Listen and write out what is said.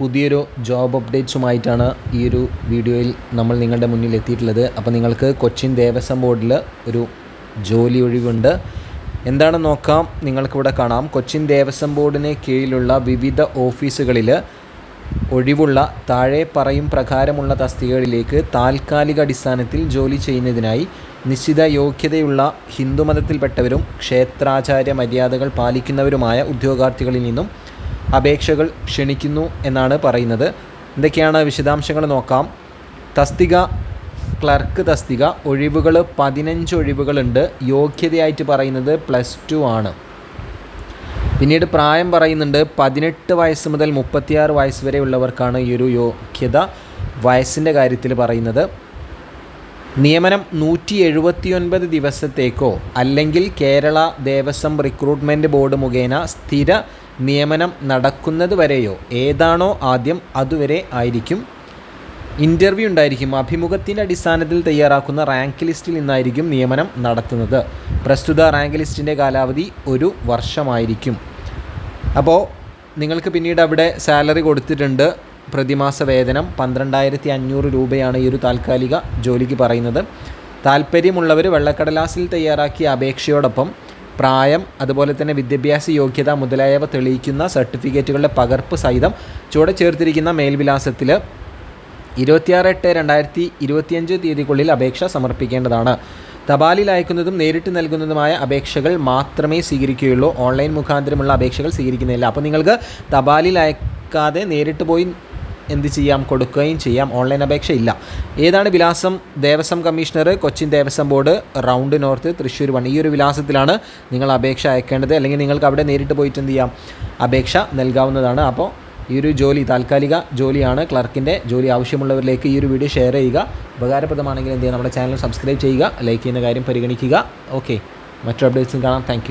പുതിയൊരു ജോബ് അപ്ഡേറ്റ്സുമായിട്ടാണ് ഈ ഒരു വീഡിയോയിൽ നമ്മൾ നിങ്ങളുടെ മുന്നിൽ എത്തിയിട്ടുള്ളത്. അപ്പോൾ നിങ്ങൾക്ക് കൊച്ചിൻ ദേവസ്വം ബോർഡിൽ ഒരു ജോലി ഒഴിവുണ്ട്. എന്താണെന്ന് നോക്കാം? നിങ്ങൾക്കിവിടെ കാണാം. കൊച്ചിൻ ദേവസ്വം ബോർഡിന് കീഴിലുള്ള വിവിധ ഓഫീസുകളിൽ ഒഴിവുള്ള താഴെ പറയും പ്രകാരമുള്ള തസ്തികകളിലേക്ക് താൽക്കാലിക അടിസ്ഥാനത്തിൽ ജോലി ചെയ്യുന്നതിനായി നിശ്ചിത യോഗ്യതയുള്ള ഹിന്ദുമതത്തിൽപ്പെട്ടവരും ക്ഷേത്രാചാര്യ മര്യാദകൾ പാലിക്കുന്നവരുമായ ഉദ്യോഗാർത്ഥികളിൽ നിന്നും അപേക്ഷകൾ ക്ഷണിക്കുന്നു എന്നാണ് പറയുന്നത്. എന്തൊക്കെയാണ് വിശദാംശങ്ങൾ നോക്കാം. തസ്തിക ക്ലർക്ക് തസ്തിക ഒഴിവുകൾ പതിനഞ്ച് ഒഴിവുകളുണ്ട്. യോഗ്യതയായിട്ട് പറയുന്നത് പ്ലസ് ടു ആണ്. പിന്നീട് പ്രായം പറയുന്നുണ്ട്. പതിനെട്ട് വയസ്സ് മുതൽ മുപ്പത്തിയാറ് വയസ്സ് വരെ ഉള്ളവർക്കാണ് ഈ ഒരു യോഗ്യത. വയസ്സിന്റെ കാര്യത്തിൽ പറയുന്നത്. നിയമനം നൂറ്റി എഴുപത്തിയൊൻപത് ദിവസത്തേക്കോ അല്ലെങ്കിൽ കേരള ദേവസ്വം റിക്രൂട്ട്മെന്റ് ബോർഡ് മുഖേന സ്ഥിര നിയമനം നടക്കുന്നത് വരെയോ ഏതാണോ ആദ്യം അതുവരെ ആയിരിക്കും. ഇന്റർവ്യൂ ഉണ്ടായിരിക്കും. അഭിമുഖത്തിന്റെ അടിസ്ഥാനത്തിൽ തയ്യാറാക്കുന്ന റാങ്ക് ലിസ്റ്റിൽ നിന്നായിരിക്കും നിയമനം നടത്തുന്നത്. പ്രസ്തുത റാങ്ക് ലിസ്റ്റിന്റെ കാലാവധി ഒരു വർഷമായിരിക്കും. അപ്പോൾ നിങ്ങൾക്ക് പിന്നീട് അവിടെ സാലറി കൊടുത്തിട്ടുണ്ട്. പ്രതിമാസ വേതനം പന്ത്രണ്ടായിരത്തി അഞ്ഞൂറ് രൂപയാണ് ഈ ഒരു താൽക്കാലിക ജോലിക്ക് പറയുന്നത്. താല്പര്യമുള്ളവർ വെള്ളക്കടലാസിൽ തയ്യാറാക്കിയ അപേക്ഷയോടൊപ്പം പ്രായം അതുപോലെ തന്നെ വിദ്യാഭ്യാസ യോഗ്യത മുതലായവ തെളിയിക്കുന്ന സർട്ടിഫിക്കറ്റുകളുടെ പകർപ്പ് സഹിതം ചുവടെ ചേർത്തിരിക്കുന്ന മേൽവിലാസത്തിൽ ഇരുപത്തിയാറ് എട്ട് രണ്ടായിരത്തി ഇരുപത്തിയഞ്ച് തീയതിക്കുള്ളിൽ അപേക്ഷ സമർപ്പിക്കേണ്ടതാണ്. തപാലിൽ അയക്കുന്നതും നേരിട്ട് നൽകുന്നതുമായ അപേക്ഷകൾ മാത്രമേ സ്വീകരിക്കുകയുള്ളൂ. ഓൺലൈൻ മുഖാന്തരമുള്ള അപേക്ഷകൾ സ്വീകരിക്കുന്നില്ല. അപ്പോൾ നിങ്ങൾക്ക് തപാലിൽ അയക്കാതെ നേരിട്ട് പോയി എന്ത് ചെയ്യാം? കൊടുക്കുകയും ചെയ്യാം. ഓൺലൈൻ അപേക്ഷ ഇല്ല. ഏതാണ് വിലാസം? Devaswom commissioner Cochin Devaswom board round north Thrissur one. ഈ ഒരു വിലാസത്തിലാണ് നിങ്ങൾ അപേക്ഷ അയക്കേണ്ടത്. അല്ലെങ്കിൽ നിങ്ങൾക്ക് അവിടെ നേരിട്ട് പോയിട്ട് എന്ത് ചെയ്യാം? അപേക്ഷ നൽകാവുന്നതാണ്. അപ്പോൾ ഈ ഒരു ജോലി താൽക്കാലിക ജോലിയാണ് ക്ലർക്കിന്റെ ജോലി. ആവശ്യമുള്ളവരിലേക്ക് ഈ ഒരു വീഡിയോ ഷെയർ ചെയ്യുക. ഉപകാരപ്രദമാണെങ്കിൽ എന്ത് ചെയ്യുക നമ്മുടെ ചാനൽ സബ്സ്ക്രൈബ് ചെയ്യുക. ലൈക്ക് ചെയ്യുന്ന കാര്യം പരിഗണിക്കുക. ഓക്കെ. മറ്റു അപ്ഡേറ്റ്സും കാണാം. താങ്ക്